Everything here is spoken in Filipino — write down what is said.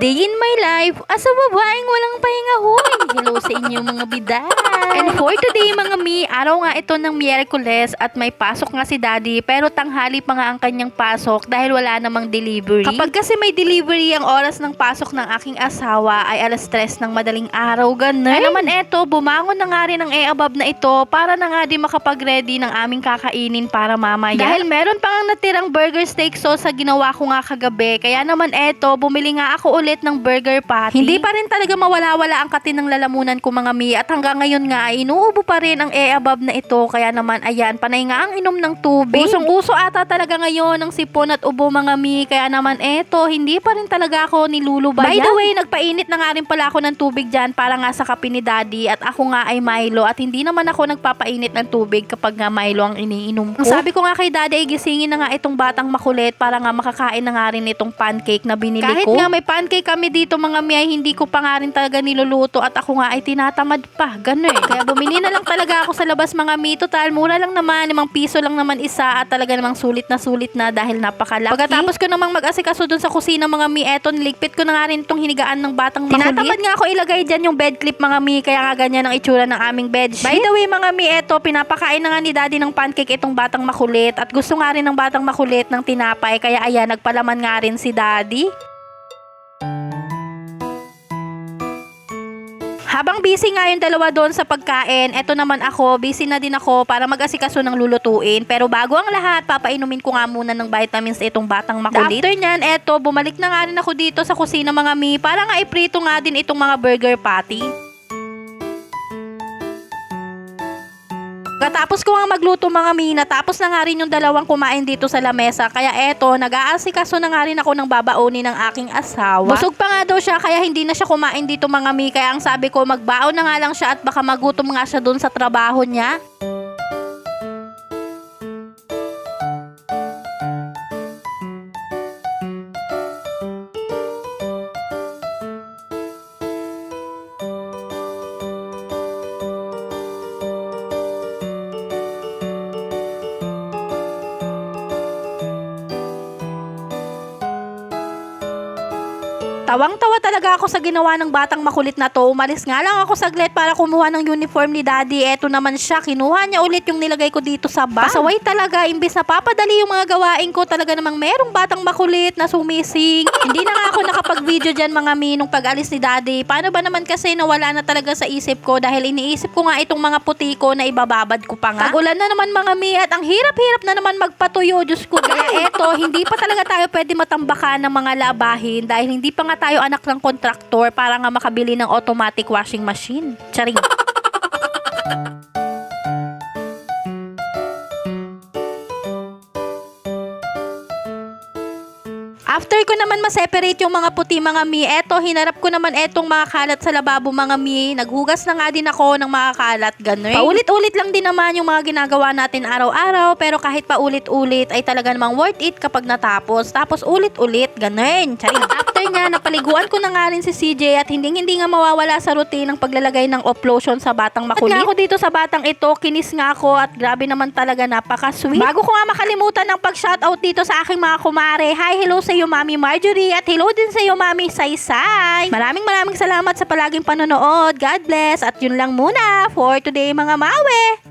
day in my life as a babaeng walang pahinga hoy. Hello sa inyo mga biday. And for today mga mi, araw nga ito ng Miyerkules at may pasok nga si daddy pero tanghali pa nga ang kanyang pasok dahil wala namang delivery. Kapag kasi may delivery ang oras ng pasok ng aking asawa ay alas 3 ng madaling araw ganun. Kaya naman eto, bumangon na nga rin ang e-above na ito para na nga di makapag-ready ng aming kakainin para mamaya. Dahil meron pa nga natirang burger steak sauce sa ginawa ko nga kagabi. Kaya naman eto, bumili nga ako ulit ng burger patty. Hindi pa rin talaga mawala-wala ang katin ng lalamunan ko mga mi. At hanggang ngayon nga ay inuubo pa rin ang e-above na ito. Kaya naman ayan, panay nga ang inom ng tubig. Usong-uso ata talaga ngayon ang sipon at ubo mga mi. Kaya naman eto, hindi pa rin talaga ako nilulubayan. By the way, nagpainit na nga rin pala ako ng tubig dyan para nga sa kape ni daddy. At ako nga ay Milo. At hindi naman ako nagpapainit ng tubig kapag nga Milo ang iniinom ko. Ang sabi ko nga kay daddy ay gisingin na nga itong batang makulit para nga makakain na nga rin itong pancake na binili Kahit ko. Kahit nga may pancake kami dito mga mi ay hindi ko pa nga rin talaga niluluto at ako nga ay tinatamad pa. Ganun eh. Kaya bumili na lang talaga ako sa labas mga mi. Total, mura lang naman. Limang piso lang naman isa at talaga namang sulit na sulit na dahil napakalaki. Pagkatapos ko namang mag-asikaso dun sa kusina mga mi, eto niligpit ko na nga rin itong hinigaan ng batang makulit. Tinatamad nga ako ilagay dyan yung bed clip mga mi, kaya nga ganyan ang itsura ng aming bedsheet. By the way mga mi, eto, pinapakain na nga ni daddy ng pancake itong batang makulit at gusto nga rin ng batang makulit ng tinapay, kaya ayan, nagpalaman nga rin si daddy. Habang busy nga yung dalawa doon sa pagkain, eto naman ako, busy na din ako para mag-asikaso ng lulutuin. Pero bago ang lahat, papainumin ko nga muna ng vitamins itong batang makulit. After nyan, eto, bumalik na nga rin ako dito sa kusina mga mi para nga iprito nga din itong mga burger patty. Katapos ko nga magluto mga mina, tapos na nga rin yung dalawang kumain dito sa lamesa. Kaya eto, nag-aasikaso na nga rin ako ng babaonin ng aking asawa. Busog pa nga daw siya, kaya hindi na siya kumain dito mga mi. Kaya ang sabi ko, magbaon na nga lang siya at baka magutom nga siya dun sa trabaho niya. Tawang-tawa talaga ako sa ginawa ng batang makulit na to. Umalis nga lang ako saglit para kumuha ng uniform ni daddy. Eto naman siya, kinuha niya ulit yung nilagay ko dito sa bag. Pasaway talaga, imbis na papadali yung mga gawain ko, talaga namang merong batang makulit na sumising. Hindi na nga ako nakapag-video dyan mga mi nung pag-alis ni daddy. Paano ba naman kasi nawala na talaga sa isip ko dahil iniisip ko nga itong mga puti ko na ibababad ko pa nga. Tag-ulan na naman mga mi at ang hirap-hirap na naman magpatuyo, Diyos ko. Kaya eto, hindi pa talaga tayo pwede matambakan ng mga labahin dahil hindi pa nga tayo anak ng kontraktor para nga makabili ng automatic washing machine. Charing. After ko naman ma-separate yung mga puti mga mi, eto, hinarap ko naman etong mga kalat sa lababo mga mi. Naghugas na nga din ako ng mga kalat, gano'n. Paulit-ulit lang din naman yung mga ginagawa natin araw-araw, pero kahit paulit-ulit ay talaga namang worth it kapag natapos. Tapos ulit-ulit, gano'n. Charing. After nga, napaliguan ko na nga rin si CJ at hindi-hindi nga mawawala sa routine ng paglalagay ng off-lotion sa batang makulit. At nga ako dito sa batang ito, kinis nga ako at grabe naman talaga napaka-sweet. Bago ko nga makalimutan ng pag-shoutout dito sa aking mga kumare, hi, hello sa iyo Mami Marjorie at hello din sa iyo Mami Saysay. Maraming maraming salamat sa palaging panonood. God bless at yun lang muna for today mga mawe.